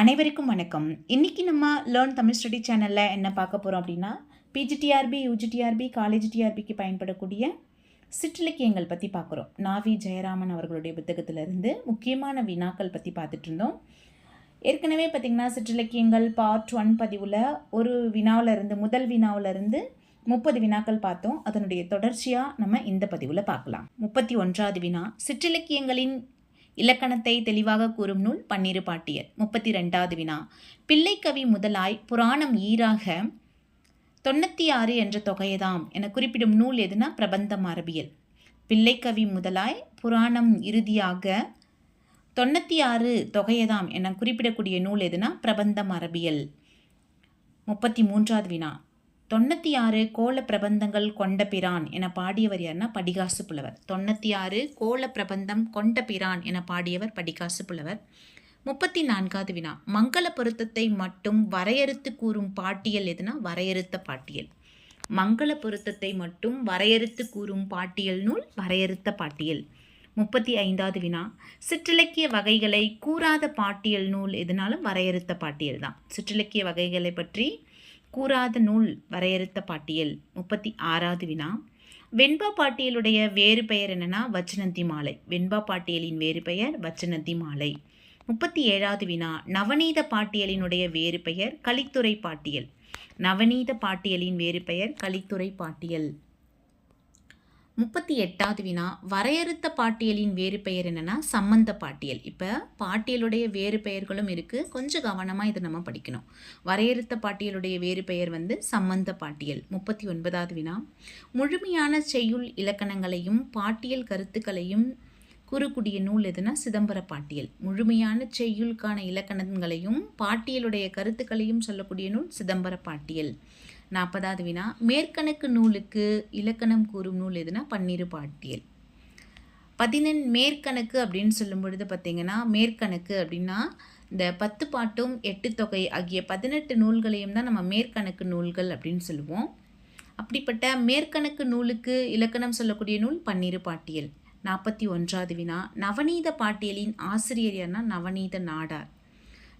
அனைவருக்கும் வணக்கம். இன்றைக்கி நம்ம லேர்ன் தமிழ் ஸ்டடி சேனலில் என்ன பார்க்க போகிறோம் அப்படின்னா பிஜிடிஆர்பி யூஜிடிஆர்பி காலேஜ் டிஆர்பிக்கு பயன்படக்கூடிய சிற்றிலக்கியங்கள் பற்றி பார்க்குறோம் நாவி ஜெயராமன் அவர்களுடைய புத்தகத்திலிருந்து முக்கியமான வினாக்கள் பற்றி பார்த்துட்டு இருந்தோம். ஏற்கனவே பார்த்திங்கன்னா சிற்றிலக்கியங்கள் பார்ட் ஒன் பதிவில் ஒரு வினாவுல இருந்து முதல் வினாவுல இருந்து முப்பது வினாக்கள் பார்த்தோம். அதனுடைய தொடர்ச்சியாக நம்ம இந்த பதிவில் பார்க்கலாம். முப்பத்தி ஒன்றாவது வினா சிற்றிலக்கியங்களின் இலக்கணத்தை தெளிவாக கூறும் நூல் பன்னிரு பாட்டியல் முப்பத்தி ரெண்டாவது வினா பிள்ளைக்கவி முதலாய் புராணம் ஈராக தொண்ணூற்றி ஆறு என்ற தொகையதாம் என குறிப்பிடும் நூல் எதுனா பிரபந்தம் அரபியல். பிள்ளைக்கவி முதலாய் புராணம் இறுதியாக தொண்ணூற்றி ஆறு தொகையதாம் என குறிப்பிடக்கூடிய நூல் எதுனா பிரபந்தம் அரபியல். முப்பத்தி மூன்றாவது வினா. தொண்ணூற்றி ஆறு கோல பிரபந்தங்கள் கொண்ட பிரான் என பாடியவர் யாருன்னா படிகாசு புலவர் தொண்ணூற்றி ஆறு கோல பிரபந்தம் கொண்ட பிரான் என பாடியவர் படிகாசு புலவர் முப்பத்தி நான்காவது வினா. மங்கள பொருத்தத்தை மட்டும் வரையறுத்து கூறும் பாட்டியல் எதுனா வரையறுத்த பாட்டியல். மங்கள பொருத்தத்தை மட்டும் வரையறுத்து கூறும் பாட்டியல் நூல் வரையறுத்த பாட்டியல். முப்பத்தி ஐந்தாவது வினா. சிற்றிலக்கிய வகைகளை கூறாத பாட்டியல் நூல் எதுனாலும் வரையறுத்த பாட்டியல் தான். சிற்றிலக்கிய வகைகளை பற்றி கூறாத நூல் வரையறுத்த பாட்டியல் முப்பத்தி ஆறாவது வினா. வெண்பா பாட்டியலுடைய வேறு பெயர் என்னென்னா வச்சனந்தி மாலை. வெண்பா பாட்டியலின் வேறு பெயர் வச்சனந்தி மாலை. முப்பத்தி ஏழாவது வினா நவநீத பாட்டியலினுடைய வேறு பெயர் கலித்துறை பாட்டியல். நவநீத பாட்டியலின் வேறு பெயர் கலித்துறை பாட்டியல். முப்பத்தி எட்டாவது வினா வரையறுத்த பாட்டியலின் வேறு பெயர் என்னன்னா சம்பந்த பாட்டியல். இப்போ பாட்டியலுடைய வேறு பெயர்களும் இருக்குது கொஞ்சம் கவனமாக இதை நம்ம படிக்கணும். வரையறுத்த பாட்டியலுடைய வேறு பெயர் வந்து சம்பந்த பாட்டியல். முப்பத்தி ஒன்பதாவது வினா முழுமையான செய்யுள் இலக்கணங்களையும் பாட்டியல் கருத்துக்களையும் கூறக்கூடிய நூல் எதுனா சிதம்பர பாட்டியல். முழுமையான செய்யுளுக்கான இலக்கணங்களையும் பாட்டியலுடைய கருத்துக்களையும் சொல்லக்கூடிய நூல் சிதம்பர பாட்டியல். நாற்பதாவது வினா. மேற்கணக்கு நூலுக்கு இலக்கணம் கூறும் நூல் எதுனா பன்னிரு பாட்டியல். பதினெண் மேற்கணக்கு அப்படின்னு சொல்லும் பொழுது பார்த்திங்கன்னா மேற்கணக்கு அப்படின்னா இந்த பத்து பாட்டும் எட்டு தொகை ஆகிய பதினெட்டு நூல்களையும் தான் நம்ம மேற்கணக்கு நூல்கள் அப்படின்னு சொல்லுவோம். அப்படிப்பட்ட மேற்கணக்கு நூலுக்கு இலக்கணம் சொல்லக்கூடிய நூல் பன்னிரு பாட்டியல். நாற்பத்தி ஒன்றாவது வினா. நவநீத பாட்டியலின் ஆசிரியர் யார்னா நவநீத நாடார்.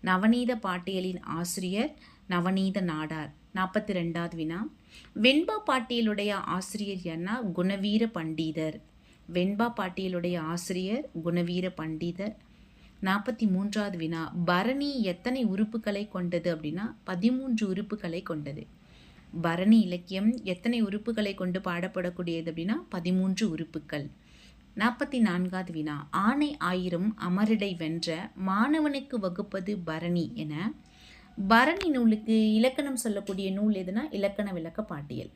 நவநீத பாட்டியலின் ஆசிரியர் நவநீத நாடார். நாற்பத்தி ரெண்டாவது வினா. வெண்பா பாட்டியலுடைய ஆசிரியர் யார்னா குணவீர பண்டிதர். வெண்பா பாட்டியலுடைய ஆசிரியர் குணவீர பண்டிதர். நாற்பத்தி மூன்றாவது வினா. பரணி எத்தனை உறுப்புகளை கொண்டது அப்படின்னா பதிமூன்று உறுப்புகளை கொண்டது. பரணி இலக்கியம் எத்தனை உறுப்புகளை கொண்டு பாடப்படக்கூடியது அப்படின்னா பதிமூன்று உறுப்புகள். நாற்பத்தி நான்காவது வினா. ஆணை ஆயிரம் அமரிடை வென்ற மாணவனுக்கு வகுப்பது பரணி என பரணி நூலுக்கு இலக்கணம் சொல்லக்கூடிய நூல் எதுனா இலக்கண விளக்க பாட்டியல்.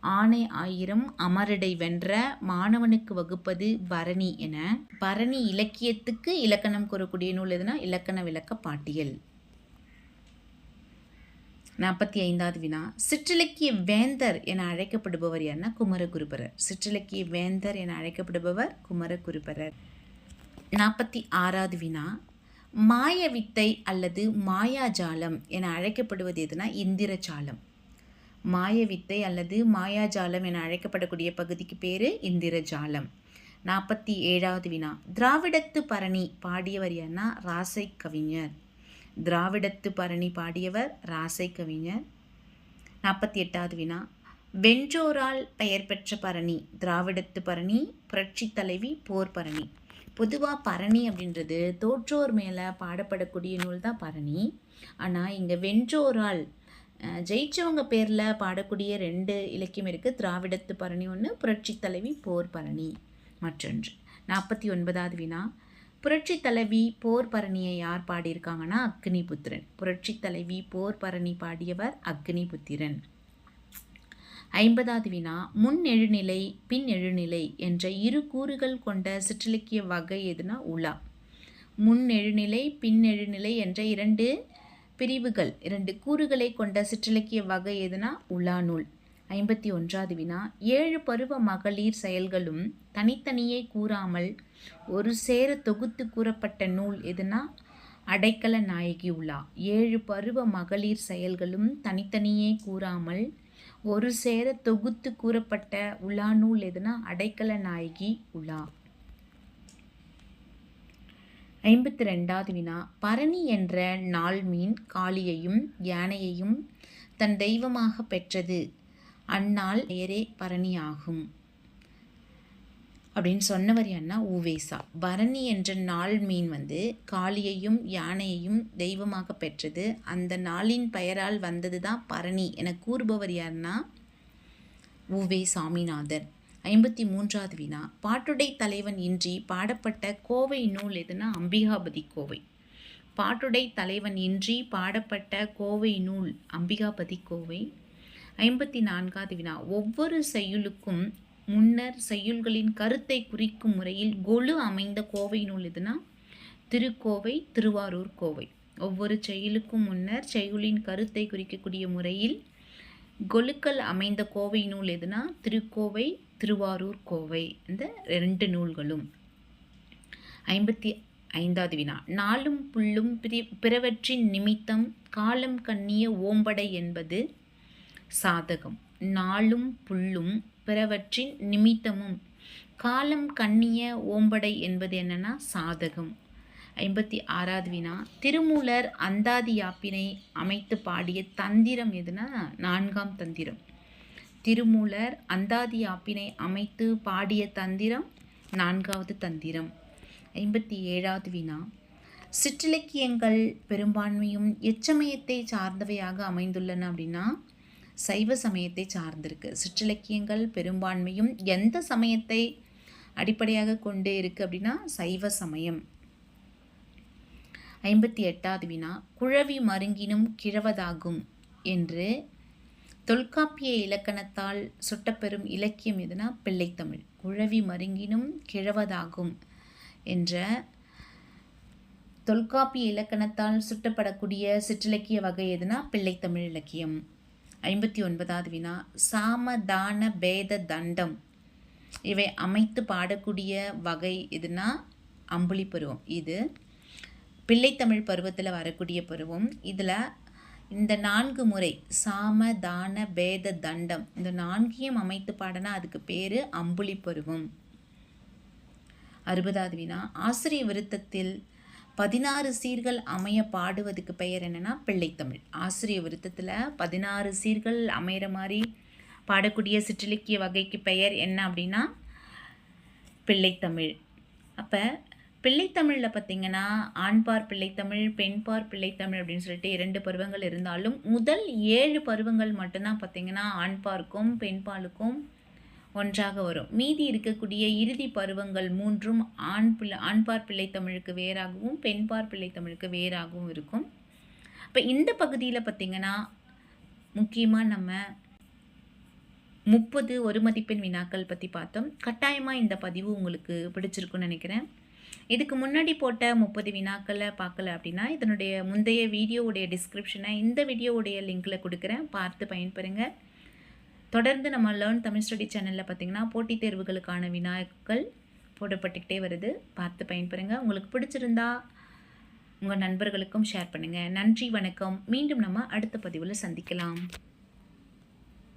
ஆணை ஆயிரம் அமரடை வென்ற மாணவனுக்கு வகுப்பது பரணி என பரணி இலக்கியத்துக்கு இலக்கணம் கூறக்கூடிய நூல் எதுனா இலக்கண விளக்க பாட்டியல். நாற்பத்தி ஐந்தாவது வினா. சிற்றிலக்கிய வேந்தர் என அழைக்கப்படுபவர் யார்னா குமரகுருபரர். சிற்றிலக்கிய வேந்தர் என அழைக்கப்படுபவர் குமரகுருபரர். நாற்பத்தி ஆறாவது வினா. மாய வித்தை அல்லது மாயாஜாலம் என அழைக்கப்படுவது எதுனா இந்திரஜாலம். மாய வித்தை அல்லது மாயாஜாலம் என அழைக்கப்படக்கூடிய பகுதிக்கு பேர் இந்திரஜாலம். நாற்பத்தி ஏழாவது வினா. திராவிடத்து பரணி பாடியவர் யார்னா ராசை கவிஞர். திராவிடத்து பரணி பாடியவர் ராசை கவிஞர். நாற்பத்தி எட்டாவது வினா. வென்றோரால் பெயர் பெற்ற பரணி திராவிடத்து பரணி புரட்சி தலைவி போர் பரணி. பொதுவாக பரணி அப்படின்றது தோற்றோர் மேலே பாடப்படக்கூடிய நூல் தான் பரணி. ஆனால் இங்கே வென்றோரால் ஜெயிச்சவங்க பேரில் பாடக்கூடிய ரெண்டு இலக்கியம் இருக்குது திராவிடத்து பரணி ஒன்று புரட்சி தலைவி போர் பரணி மற்றொன்று. நாற்பத்தி ஒன்பதாவது வினா. புரட்சி தலைவி போர் பரணியை யார் பாடியிருக்காங்கன்னா அக்னிபுத்திரன். புரட்சி தலைவி போர் பரணி பாடியவர் அக்னிபுத்திரன். ஐம்பதாவது வினா முன் எழுநிலை பின் எழுநிலை என்ற இரு கூறுகள் கொண்ட சிற்றிலக்கிய வகை எதுனா உலா. முன் எழுநிலை பின் எழுநிலை என்ற இரண்டு பிரிவுகள் இரண்டு கூறுகளை கொண்ட சிற்றிலக்கிய வகை எதுனா உலா நூல். ஐம்பத்தி ஒன்றாவது வினா ஏழு பருவ மகளிர் செயல்களும் தனித்தனியே கூறாமல் ஒரு சேர தொகுத்து கூறப்பட்ட நூல் எதுனா அடைக்கல நாயகி உலா. ஏழு பருவ மகளிர் செயல்களும் தனித்தனியே கூறாமல் ஒரு சேர தொகுத்து கூறப்பட்ட உலா நூல் எதுனா? அடைக்கல நாயகி உலா. ஐம்பத்தி ரெண்டாவது வினா. பரணி என்ற நாள் மீன் காளியையும் யானையையும் தன் தெய்வமாக பெற்றது. அந்நாள் பெயரே பரணி ஆகும் அப்படின்னு சொன்னவர் என்ன ஊவேசா. பரணி என்ற நாள் மீன் வந்து காளியையும் யானையையும் தெய்வமாக பெற்றது. அந்த நாளின் பெயரால் வந்தது தான் பரணி என கூறுபவர் யாருன்னா ஊவே சாமிநாதர் ஐம்பத்தி மூன்றாவது வினா. பாட்டுடை தலைவன் இன்றி பாடப்பட்ட கோவை நூல் எதுனா அம்பிகாபதி கோவை. பாட்டுடை தலைவன் இன்றி பாடப்பட்ட கோவை நூல் அம்பிகாபதி கோவை. ஐம்பத்தி நான்காவது வினா. ஒவ்வொரு செயலுக்கும் முன்னர் செய்யுள்களின் கருத்தை குறிக்கும் முறையில் கொலு அமைந்த கோவை நூல் எதுனா? திருக்கோவை திருவாரூர் கோவை. ஒவ்வொரு செயலுக்கும் முன்னர் செய்யுளின் கருத்தை குறிக்கக்கூடிய முறையில் கொலுக்கள் அமைந்த கோவை நூல் எதுனா? திருக்கோவை திருவாரூர் கோவை. இந்த ரெண்டு நூல்களும். ஐம்பத்தி ஐந்தாவது வினா. நாளும் புல்லும் பிரி பிறவற்றின் நிமித்தம் காலம் கண்ணிய ஓம்படை என்பது சாதகம். நாளும் புல்லும் பிறவற்றின் நிமித்தமும். காலம் கண்ணிய ஓம்படை என்பது என்னன்னா சாதகம். ஐம்பத்தி ஆறாவது வினா. திருமூலர் அந்தாதி யாப்பினை அமைத்து பாடிய தந்திரம் எதுனா நான்காம் தந்திரம். திருமூலர் அந்தாதி யாப்பினை அமைத்து பாடிய தந்திரம் நான்காவது தந்திரம். ஐம்பத்தி ஏழாவது வினா. சிற்றிலக்கியங்கள் பெரும்பான்மையும் எச்சமயத்தை சார்ந்தவையாக அமைந்துள்ளன அப்படின்னா சைவ சமயத்தை சார்ந்திருக்கு. சிற்றிலக்கியங்கள் பெரும்பான்மையும் எந்த சமயத்தை அடிப்படையாக கொண்டு இருக்குது அப்படின்னா சைவ சமயம். ஐம்பத்தி எட்டாவது வினா குழவி மருங்கினும் கிழவதாகும் என்று தொல்காப்பிய இலக்கணத்தால் சுட்டப்பெறும் இலக்கியம் எதுனா பிள்ளைத்தமிழ். குழவி மருங்கினும் கிழவதாகும் என்ற தொல்காப்பிய இலக்கணத்தால் சுட்டப்படக்கூடிய சிற்றிலக்கிய வகை எதுனா பிள்ளைத்தமிழ் இலக்கியம். ஐம்பத்தி ஒன்பதாவது வினா சாமதான பேத தண்டம். இவை அமைத்து பாடக்கூடிய வகை எதுனா அம்புலி பருவம். இது பிள்ளைத்தமிழ் பருவத்தில் வரக்கூடிய பருவம். இதில் இந்த நான்கு முறை சாம தான பேத தண்டம். இந்த நான்கையும் அமைத்து பாடனா அதுக்கு பேர் அம்புலி பருவம். அறுபதாவது வினா ஆசிரிய விருத்தத்தில் பதினாறு சீர்கள் அமைய பாடுவதுக்கு பெயர் என்னென்னா பிள்ளைத்தமிழ் ஆசிரிய விருத்தத்தில் பதினாறு சீர்கள் அமையிற மாதிரி பாடக்கூடிய சிற்றிலக்கிய வகைக்கு பெயர் என்ன அப்படின்னா பிள்ளைத்தமிழ் அப்போ பிள்ளைத்தமிழில் பார்த்திங்கன்னா ஆண்பார் பிள்ளைத்தமிழ் பெண்பார் பிள்ளைத்தமிழ் அப்படின்னு சொல்லிட்டு இரண்டு பருவங்கள் இருந்தாலும் முதல் ஏழு பருவங்கள் மட்டும்தான் பார்த்திங்கன்னா ஆண்பாருக்கும் பெண்பாலுக்கும் ஒன்றாக வரும். மீதி இருக்கக்கூடிய இறுதி பருவங்கள் மூன்றும் ஆண் பிள்ளை ஆண்பார் பிள்ளைத்தமிழுக்கு வேறாகவும் பெண்பார் பிள்ளைத்தமிழுக்கு வேறாகவும் இருக்கும். இப்போ இந்த பகுதியில் பார்த்திங்கன்னா முக்கியமாக நம்ம முப்பது ஒரு மதிப்பெண் வினாக்கள் பற்றி பார்த்தோம். கட்டாயமாக இந்த பதிவு உங்களுக்கு பிடிச்சிருக்குன்னு நினைக்கிறேன். இதுக்கு முன்னாடி போட்ட முப்பது வினாக்களை பார்க்கல அப்படின்னா இதனுடைய முந்தைய வீடியோவுடைய டிஸ்கிரிப்ஷனை இந்த வீடியோவுடைய லிங்கில் கொடுக்குறேன். பார்த்து பயன்பெறுங்க. தொடர்ந்து நம்ம லேர்ன் தமிழ் ஸ்டடி சேனலில் பார்த்திங்கன்னா போட்டித் தேர்வுகளுக்கான வினாக்கள் போடப்பட்டுக்கிட்டே வருது. பார்த்து பயன்பெறுங்க. உங்களுக்கு பிடிச்சிருந்தா உங்கள் நண்பர்களுக்கும் ஷேர் பண்ணுங்கள் நன்றி வணக்கம். மீண்டும் நம்ம அடுத்த பதிவில் சந்திக்கலாம்.